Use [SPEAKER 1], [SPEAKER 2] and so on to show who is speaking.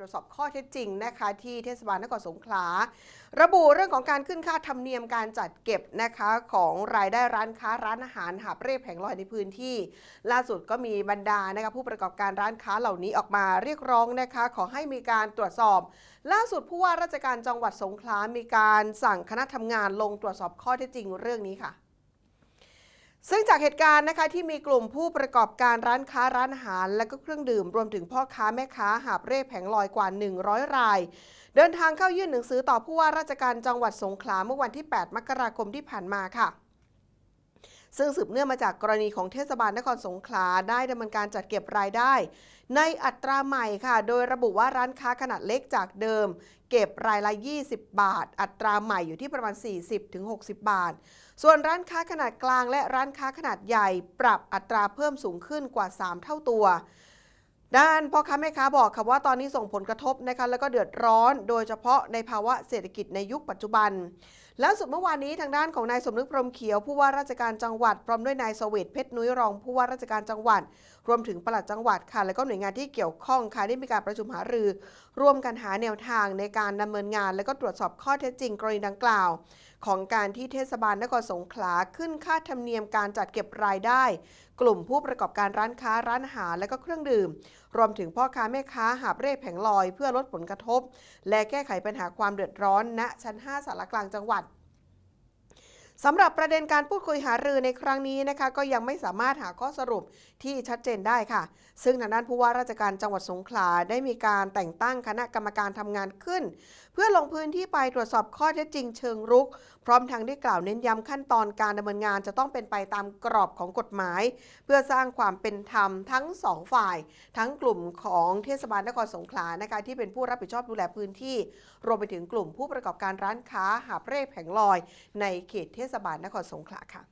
[SPEAKER 1] ตรวจสอบข้อเท็จจริงนะคะ ที่เทศบาลนครสงขลา ระบุเรื่องของการขึ้นค่าธรรมเนียมการจัดเก็บนะคะของรายได้ร้านค้าร้านอาหารหาบเร่แผงลอยในพื้นที่ ล่าสุดก็มีบรรดานะคะผู้ประกอบการร้านค้าเหล่านี้ออกมาเรียกร้องนะคะขอให้มีการตรวจสอบ ล่าสุดผู้ว่าราชการจังหวัดสงขลา มีการสั่งคณะทำงานลงตรวจสอบข้อเท็จจริงเรื่องนี้ค่ะ ซึ่งจากเหตุการณ์นะคะที่มีกลุ่มผู้ประกอบการร้านค้าร้านอาหาร และก็เครื่องดื่ม รวมถึงพ่อค้าแม่ค้าหาบเร่แผงลอยกว่า 100 ราย เดินทางเข้ายื่นหนังสือต่อผู้ว่าราชการจังหวัดสงขลาเมื่อวันที่ 8 มกราคมที่ผ่านมาค่ะ ซึ่งสืบเนื่องมาจากกรณีของเทศบาลนครสงขลาได้ดำเนินการจัดเก็บรายได้ ในอัตราใหม่ค่ะ โดยระบุว่าร้านค้าขนาดเล็กจากเดิม เก็บรายละ 20 บาท อัตราใหม่อยู่ที่ประมาณ 40-60 บาท ส่วนร้านค้าขนาดกลางและร้านค้าขนาดใหญ่ ปรับอัตราเพิ่มสูงขึ้นกว่า 3 เท่าตัว ด้านพ่อค้าแม่ค้าบอกค่ะว่าตอนนี้ส่งผลกระทบนะคะแล้วก็เดือดร้อนโดยเฉพาะในภาวะเศรษฐกิจในยุคปัจจุบันแล้วสุดเมื่อวานนี้ทางด้านของนายสมนึกพรหมเขียวผู้ว่าราชการจังหวัด พร้อมด้วยนายสเวตเพชรนุ้ยรองผู้ว่าราชการจังหวัด รวมถึงปลัดจังหวัดค่ะและก็หน่วยงานที่เกี่ยวข้องค่ะได้มีการประชุมหารือ ร่วมกันหาแนวทางในการดำเนินงาน และก็ตรวจสอบข้อเท็จจริงกรณีดังกล่าว ของการที่เทศบาลนครสงขลาขึ้นค่าธรรมเนียมการจัดเก็บรายได้ กลุ่มผู้ประกอบการร้านค้าร้านอาหารและก็เครื่องดื่มรวมถึงพ่อค้าแม่ค้าหาบเร่แผงลอยเพื่อลดผลกระทบ และแก้ไขปัญหาความเดือดร้อนณชั้น 5สารกลางจังหวัด สำหรับประเด็นการพูดคุยหารือในครั้งนี้นะคะ ก็ยังไม่สามารถหาข้อสรุปที่ชัดเจนได้ค่ะ ซึ่งทางด้านผู้ว่าราชการจังหวัดสงขลาได้มีการแต่งตั้งคณะกรรมการทำงานขึ้น เพื่อลงพื้นที่ไปตรวจสอบข้อเท็จจริงเชิงรุก พร้อมทั้งได้กล่าวเน้นย้ำขั้นตอนการดำเนินงานจะต้องเป็นไปตามกรอบของกฎหมาย เพื่อสร้างความเป็นธรรมทั้งสองฝ่าย ทั้งกลุ่มของเทศบาลนครสงขลานะคะที่เป็นผู้รับผิดชอบดูแลพื้นที่ รวมไปถึงกลุ่มผู้ประกอบการร้านค้าหาบเร่แผงลอย ในเขตเทศศบาลนครสงขลาค่ะ